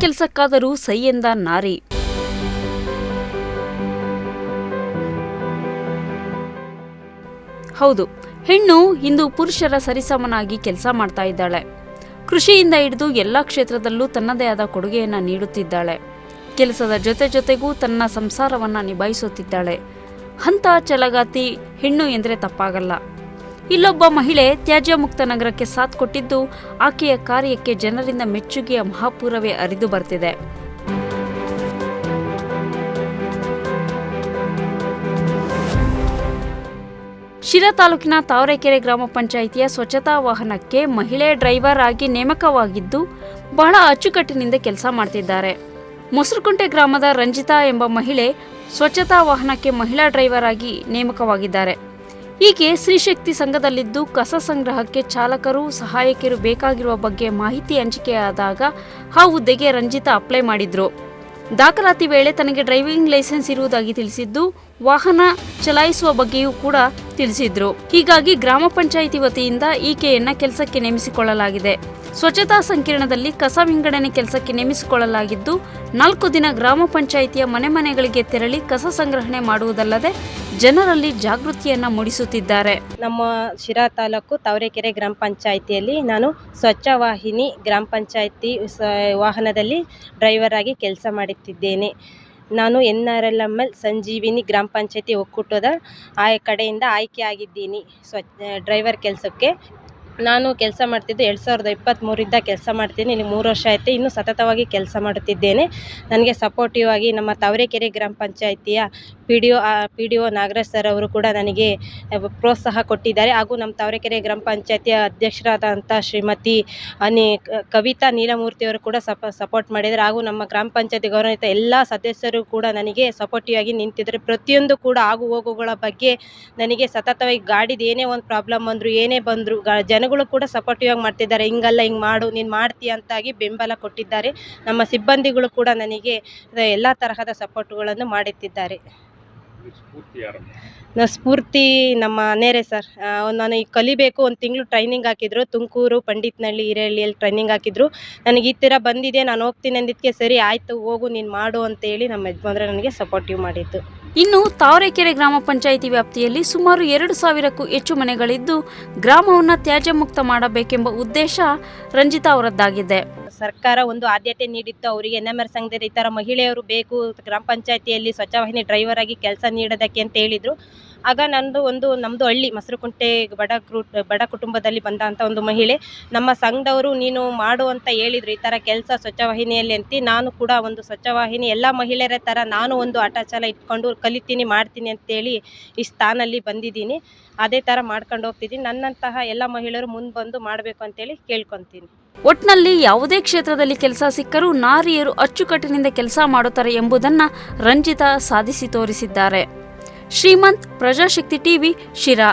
ಕೆಲಸಕ್ಕಾದರೂ ಸೈ ಎಂದ ನಾರಿ. ಹೌದು, ಹೆಣ್ಣು ಇಂದು ಪುರುಷರ ಸರಿಸಮನಾಗಿ ಕೆಲಸ ಮಾಡ್ತಾ ಇದ್ದಾಳೆ. ಕೃಷಿಯಿಂದ ಹಿಡಿದು ಎಲ್ಲ ಕ್ಷೇತ್ರದಲ್ಲೂ ತನ್ನದೇ ಆದ ಕೊಡುಗೆಯನ್ನು ನೀಡುತ್ತಿದ್ದಾಳೆ. ಕೆಲಸದ ಜೊತೆ ಜೊತೆಗೂ ತನ್ನ ಸಂಸಾರವನ್ನು ನಿಭಾಯಿಸುತ್ತಿದ್ದಾಳೆ. ಹಂತ ಚಲಗಾತಿ ಹೆಣ್ಣು ಎಂದರೆ ತಪ್ಪಾಗಲ್ಲ. ಇಲ್ಲೊಬ್ಬ ಮಹಿಳೆ ತ್ಯಾಜ್ಯ ಮುಕ್ತ ನಗರಕ್ಕೆ ಸಾಥ್ ಕೊಟ್ಟಿದ್ದು, ಆಕೆಯ ಕಾರ್ಯಕ್ಕೆ ಜನರಿಂದ ಮೆಚ್ಚುಗೆಯ ಮಹಾಪೂರವೇ ಅರಿದು ಬರ್ತಿದೆ. ಶಿರಾ ತಾಲೂಕಿನ ತಾವರೆಕೆರೆ ಗ್ರಾಮ ಪಂಚಾಯಿತಿಯ ಸ್ವಚ್ಛತಾ ವಾಹನಕ್ಕೆ ಮಹಿಳೆ ಡ್ರೈವರ್ ಆಗಿ ನೇಮಕವಾಗಿದ್ದು, ಬಹಳ ಅಚ್ಚುಕಟ್ಟಿನಿಂದ ಕೆಲಸ ಮಾಡ್ತಿದ್ದಾರೆ. ಮೊಸರುಕುಂಟೆ ಗ್ರಾಮದ ರಂಜಿತಾ ಎಂಬ ಮಹಿಳೆ ಸ್ವಚ್ಛತಾ ವಾಹನಕ್ಕೆ ಮಹಿಳಾ ಡ್ರೈವರ್ ಆಗಿ ನೇಮಕವಾಗಿದ್ದಾರೆ. ಈಕೆ ಸ್ತ್ರೀಶಕ್ತಿ ಸಂಘದಲ್ಲಿದ್ದು ಕಸ ಸಂಗ್ರಹಕ್ಕೆ ಚಾಲಕರು ಸಹಾಯಕಿಯರು ಬೇಕಾಗಿರುವ ಬಗ್ಗೆ ಮಾಹಿತಿ ಹಂಚಿಕೆಯಾದಾಗ ಆ ಹುದ್ದೆಗೆ ರಂಜಿತಾ ಅಪ್ಲೈ ಮಾಡಿದ್ರು. ದಾಖಲಾತಿ ವೇಳೆ ತನಗೆ ಡ್ರೈವಿಂಗ್ ಲೈಸೆನ್ಸ್ ಇರುವುದಾಗಿ ತಿಳಿಸಿದ್ದು, ವಾಹನ ಚಲಾಯಿಸುವ ಬಗ್ಗೆಯೂ ಕೂಡ ತಿಳಿಸಿದ್ರು. ಹೀಗಾಗಿ ಗ್ರಾಮ ಪಂಚಾಯಿತಿ ವತಿಯಿಂದ ಈಕೆಯನ್ನ ಕೆಲಸಕ್ಕೆ ನೇಮಿಸಿಕೊಳ್ಳಲಾಗಿದೆ. ಸ್ವಚ್ಛತಾ ಸಂಕೀರ್ಣದಲ್ಲಿ ಕಸ ವಿಂಗಡಣೆ ಕೆಲಸಕ್ಕೆ ನೇಮಿಸಿಕೊಳ್ಳಲಾಗಿದ್ದು, ನಾಲ್ಕು ದಿನ ಗ್ರಾಮ ಪಂಚಾಯಿತಿಯ ಮನೆ ಮನೆಗಳಿಗೆ ತೆರಳಿ ಕಸ ಸಂಗ್ರಹಣೆ ಮಾಡುವುದಲ್ಲದೆ ಜನರಲ್ಲಿ ಜಾಗೃತಿಯನ್ನ ಮೂಡಿಸುತ್ತಿದ್ದಾರೆ. ನಮ್ಮ ಶಿರಾ ತಾಲೂಕು ತಾವರೆಕೆರೆ ಗ್ರಾಮ ಪಂಚಾಯಿತಿಯಲ್ಲಿ ನಾನು ಸ್ವಚ್ಛ ವಾಹಿನಿ ಗ್ರಾಮ ಪಂಚಾಯಿತಿ ವಾಹನದಲ್ಲಿ ಡ್ರೈವರ್ ಆಗಿ ಕೆಲಸ ಮಾಡುತ್ತಿದ್ದೇನೆ. ನಾನು N R L M L Sanjeevini ಗ್ರಾಮ ಪಂಚಾಯಿತಿ ಒಕ್ಕೂಟದ ಆ ಕಡೆಯಿಂದ ಆಯ್ಕೆ ಆಗಿದ್ದೀನಿ ಸ್ವಚ್ಛ ಡ್ರೈವರ್ ಕೆಲಸಕ್ಕೆ. ನಾನು ಕೆಲಸ ಮಾಡ್ತಿದ್ದು ಎರಡು ಸಾವಿರದ ಇಪ್ಪತ್ತ್ಮೂರಿಂದ ಕೆಲಸ ಮಾಡ್ತೀನಿ. ಇಲ್ಲಿ ಮೂರು ವರ್ಷ ಆಯಿತು. ಇನ್ನೂ ಸತತವಾಗಿ ಕೆಲಸ ಮಾಡುತ್ತಿದ್ದೇನೆ. ನನಗೆ ಸಪೋರ್ಟಿವ್ ಆಗಿ ನಮ್ಮ ತಾವರೆಕೆರೆ ಗ್ರಾಮ ಪಂಚಾಯಿತಿಯ P D O P D O Nagaraj sir ಅವರು ಕೂಡ ನನಗೆ ಪ್ರೋತ್ಸಾಹ ಕೊಟ್ಟಿದ್ದಾರೆ. ಹಾಗೂ ನಮ್ಮ ತಾವರೆಕೆರೆ ಗ್ರಾಮ ಪಂಚಾಯಿತಿ ಅಧ್ಯಕ್ಷರಾದಂಥ ಶ್ರೀಮತಿ ಅನಿ ಕವಿತಾ ನೀಲಮೂರ್ತಿಯವರು ಕೂಡ ಸಪ ಸಪೋರ್ಟ್ ಮಾಡಿದ್ದಾರೆ. ಹಾಗೂ ನಮ್ಮ ಗ್ರಾಮ ಪಂಚಾಯತಿ ಗೌರವಿತ ಎಲ್ಲ ಸದಸ್ಯರು ಕೂಡ ನನಗೆ ಸಪೋರ್ಟಿವ್ ಆಗಿ ನಿಂತಿದ್ದಾರೆ. ಪ್ರತಿಯೊಂದು ಕೂಡ ಆಗು ಹೋಗುಗಳ ಬಗ್ಗೆ ನನಗೆ ಸತತವಾಗಿ ಗಾಡಿದು ಏನೇ ಒಂದು ಪ್ರಾಬ್ಲಮ್ ಬಂದರು, ಏನೇ ಬಂದರು ಜನಗಳು ಕೂಡ ಸಪೋರ್ಟಿವ್ ಆಗಿ ಮಾಡ್ತಿದ್ದಾರೆ. ಹಿಂಗಲ್ಲ, ಹಿಂಗೆ ಮಾಡು, ನೀನು ಮಾಡ್ತೀಯ ಅಂತಾಗಿ ಬೆಂಬಲ ಕೊಟ್ಟಿದ್ದಾರೆ. ನಮ್ಮ ಸಿಬ್ಬಂದಿಗಳು ಕೂಡ ನನಗೆ ಎಲ್ಲ ತರಹದ ಸಪೋರ್ಟ್ಗಳನ್ನು ಮಾಡುತ್ತಿದ್ದಾರೆ ನ ಸ್ಫೂರ್ತಿ ನಮ್ಮ ನೇರೆ ಸರ್. ನಾನು ಈಗ ಕಲಿಬೇಕು ಒಂದು ತಿಂಗಳು ಟ್ರೈನಿಂಗ್ ಹಾಕಿದ್ರು, ತುಮಕೂರು ಪಂಡಿತ್ನಹಳ್ಳಿ ಹಿರೇಹಳ್ಳಿಯಲ್ಲಿ ಟ್ರೈನಿಂಗ್ ಹಾಕಿದ್ರು. ನನಗೆ ಈ ಥರ ಬಂದಿದೆ, ನಾನು ಹೋಗ್ತೀನಿ ಅಂದಿದ್ದಕ್ಕೆ ಸರಿ, ಆಯಿತು ಹೋಗು, ನೀನು ಮಾಡು ಅಂತೇಳಿ ನಮ್ಮ ಯಜಮಾನ್ರೆ ನನಗೆ ಸಪೋರ್ಟಿವ್ ಮಾಡಿದ್ದು. ಇನ್ನು ತಾವರೆಕೆರೆ ಗ್ರಾಮ ಪಂಚಾಯಿತಿ ವ್ಯಾಪ್ತಿಯಲ್ಲಿ ಸುಮಾರು ಎರಡು ಸಾವಿರಕ್ಕೂ ಹೆಚ್ಚು ಮನೆಗಳಿದ್ದು ಗ್ರಾಮವನ್ನು ತ್ಯಾಜ್ಯ ಮುಕ್ತ ಮಾಡಬೇಕೆಂಬ ಉದ್ದೇಶ ರಂಜಿತಾ ಅವರದ್ದಾಗಿದೆ. ಸರ್ಕಾರ ಒಂದು ಆದ್ಯತೆ ನೀಡಿತ್ತು, ಅವರಿಗೆ ಎನ್ ಎಂ ಆರ್ ಸಂಘದ ಈ ಮಹಿಳೆಯರು ಬೇಕು, ಗ್ರಾಮ ಪಂಚಾಯತಿಯಲ್ಲಿ ಸ್ವಚ್ಛವಾಹಿನಿ ಡ್ರೈವರ್ ಆಗಿ ಕೆಲಸ ನೀಡೋದಕ್ಕೆ ಅಂತ ಹೇಳಿದರು. ಆಗ ನಂದು ಒಂದು ನಮ್ಮದು ಹಳ್ಳಿ ಮಸರುಕುಂಟೆ ಬಡ ಬಡ ಕುಟುಂಬದಲ್ಲಿ ಬಂದಂಥ ಒಂದು ಮಹಿಳೆ, ನಮ್ಮ ಸಂಘದವರು ನೀನು ಮಾಡು ಅಂತ ಹೇಳಿದ್ರು, ಈ ಥರ ಕೆಲಸ ಸ್ವಚ್ಛವಾಹಿನಿಯಲ್ಲಿ ಅಂತ, ನಾನು ಕೂಡ ಒಂದು ಸ್ವಚ್ಛವಾಹಿನಿ, ಎಲ್ಲ ಮಹಿಳೆಯರ ಥರ ನಾನು ಒಂದು ಆಟಾಚಾಲ ಇಟ್ಕೊಂಡು ಕಲಿತೀನಿ, ಮಾಡ್ತೀನಿ ಅಂತೇಳಿ ಈ ಸ್ಥಾನಲ್ಲಿ ಬಂದಿದ್ದೀನಿ. ಅದೇ ಥರ ಮಾಡ್ಕೊಂಡು ಹೋಗ್ತಿದ್ದೀನಿ. ನನ್ನಂತಹ ಎಲ್ಲ ಮಹಿಳೆಯರು ಮುಂದೆ ಬಂದು ಮಾಡಬೇಕು ಅಂತೇಳಿ ಕೇಳ್ಕೊತೀನಿ. ಒಟ್ನಲ್ಲಿ ಯಾವುದೇ ಕ್ಷೇತ್ರದಲ್ಲಿ ಕೆಲಸ ಸಿಕ್ಕರೂ ನಾರಿಯರು ಅಚ್ಚುಕಟ್ಟಿನಿಂದ ಕೆಲಸ ಮಾಡುತ್ತಾರೆ ಎಂಬುದನ್ನ ರಂಜಿತಾ ಸಾಧಿಸಿ ತೋರಿಸಿದ್ದಾರೆ. ಶ್ರೀಮಂತ್ ಪ್ರಜಾಶಕ್ತಿ ಟಿವಿ ಶಿರಾ.